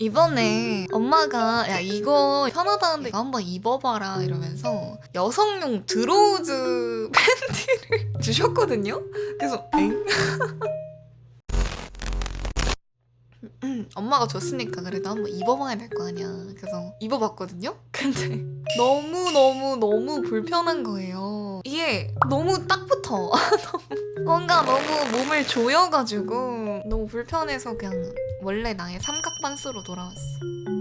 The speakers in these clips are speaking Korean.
이번에 엄마가 야 이거 편하다는데 한번 입어봐라 이러면서 여성용 드로우즈 팬티를 주셨거든요. 그래서 엥? 음, 엄마가 줬으니까 그래도 한번 입어봐야 될 거 아니야. 그래서 입어봤거든요. 근데 너무 너무 너무 불편한 거예요. 이게 너무 딱 붙어. 뭔가 너무 몸을 조여가지고 너무 불편해서 그냥 원래 나의 삼각반스로 돌아왔어.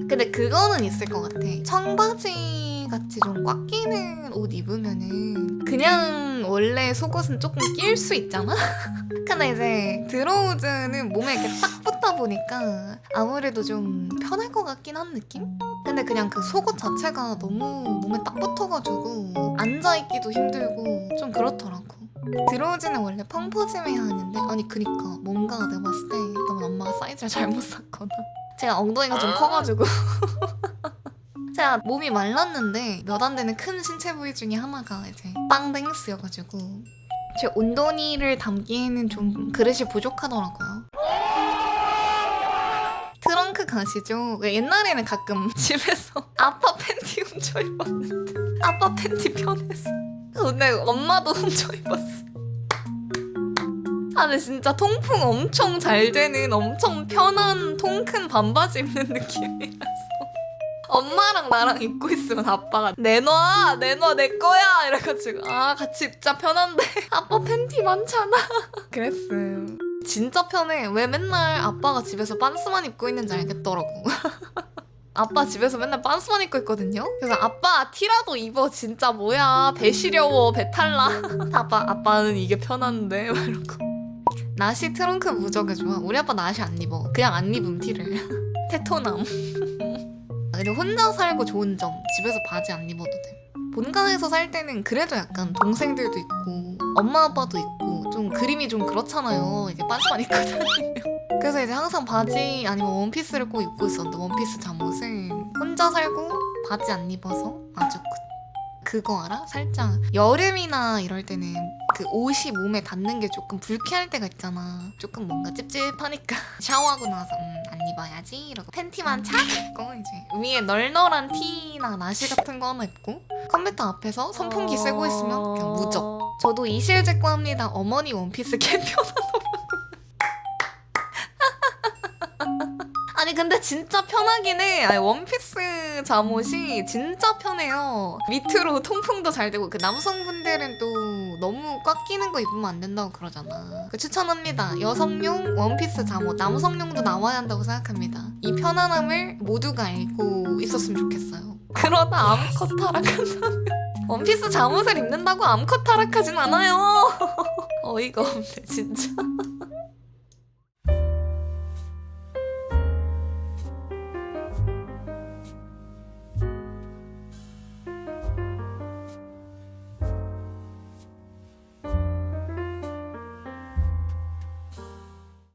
근데 그거는 있을 것 같아. 청바지 같이 좀 꽉 끼는 옷 입으면은 그냥 원래 속옷은 조금 낄 수 있잖아? 근데 이제 드로우즈는 몸에 이렇게 딱 붙다 보니까 아무래도 좀 편할 것 같긴 한 느낌? 근데 그냥 그 속옷 자체가 너무 몸에 딱 붙어가지고 앉아있기도 힘들고 좀 그렇더라고. 드로우즈는 원래 펑퍼짐해야 하는데 아니 그니까 뭔가 내가 봤을 때 너무 엄마가 사이즈를 잘못 샀거나 제가 엉덩이가 좀 커가지고 제가 몸이 말랐는데 몇 안 되는 큰 신체 부위 중에 하나가 이제 빵댕스여가지고 제 온돈이를 담기에는 좀 그릇이 부족하더라고요. 트렁크 가시죠? 왜 옛날에는 가끔 집에서 아빠 팬티 훔쳐 입었는데 아빠 팬티 편해서 근데 엄마도 훔쳐 입었어. 아 근데 진짜 통풍 엄청 잘 되는 엄청 편한 통큰 반바지 입는 느낌이라서. 엄마랑 나랑 입고 있으면 아빠가 내놔 내놔 내 거야! 이래가지고 아 같이 입자 편한데. 아빠 팬티 많잖아. 그랬음. 진짜 편해. 왜 맨날 아빠가 집에서 빤스만 입고 있는지 알겠더라고 아빠 집에서 맨날 빤스만 입고 있거든요? 그래서 아빠 티라도 입어. 진짜 뭐야? 배 시려워. 배탈나 아빠 아빠는 이게 편한데? 막 이러고. 나시 트렁크 무적에 좋아 우리 아빠 나시 안 입어. 그냥 안 입음 티를. 테토남. 근데 혼자 살고 좋은 점. 집에서 바지 안 입어도 돼. 본가에서 살 때는 그래도 약간 동생들도 있고 엄마 아빠도 있고 좀 그림이 좀 그렇잖아요. 이게 빤스만 입고 다니면 그래서 이제 항상 바지 아니면 원피스를 꼭 입고 있었는데 원피스 잠옷을 혼자 살고 바지 안 입어서 아주 그- 그거 알아? 살짝 여름이나 이럴 때는 그 옷이 몸에 닿는 게 조금 불쾌할 때가 있잖아. 조금 뭔가 찝찝하니까 샤워하고 나서 음, 안 입어야지 이러고 팬티만 착 입고 이제 위에 널널한 티나 나시 같은 거 하나 입고 컴퓨터 앞에서 선풍기 쓰고 있으면 그냥 무적. 저도 이실직고 합니다. 어머니 원피스 개편 아니 근데 진짜 편하긴 해. 아니, 원피스 잠옷이 진짜 편해요. 밑으로 통풍도 잘 되고 그 남성분들은 또 너무 꽉 끼는 거 입으면 안 된다고 그러잖아. 그 추천합니다. 여성용 원피스 잠옷, 남성용도 나와야 한다고 생각합니다. 이 편안함을 모두가 알고 있었으면 좋겠어요. 그러다 암컷 타락한다면 원피스 잠옷을 입는다고 암컷 타락하진 않아요. 어이가 없네 진짜.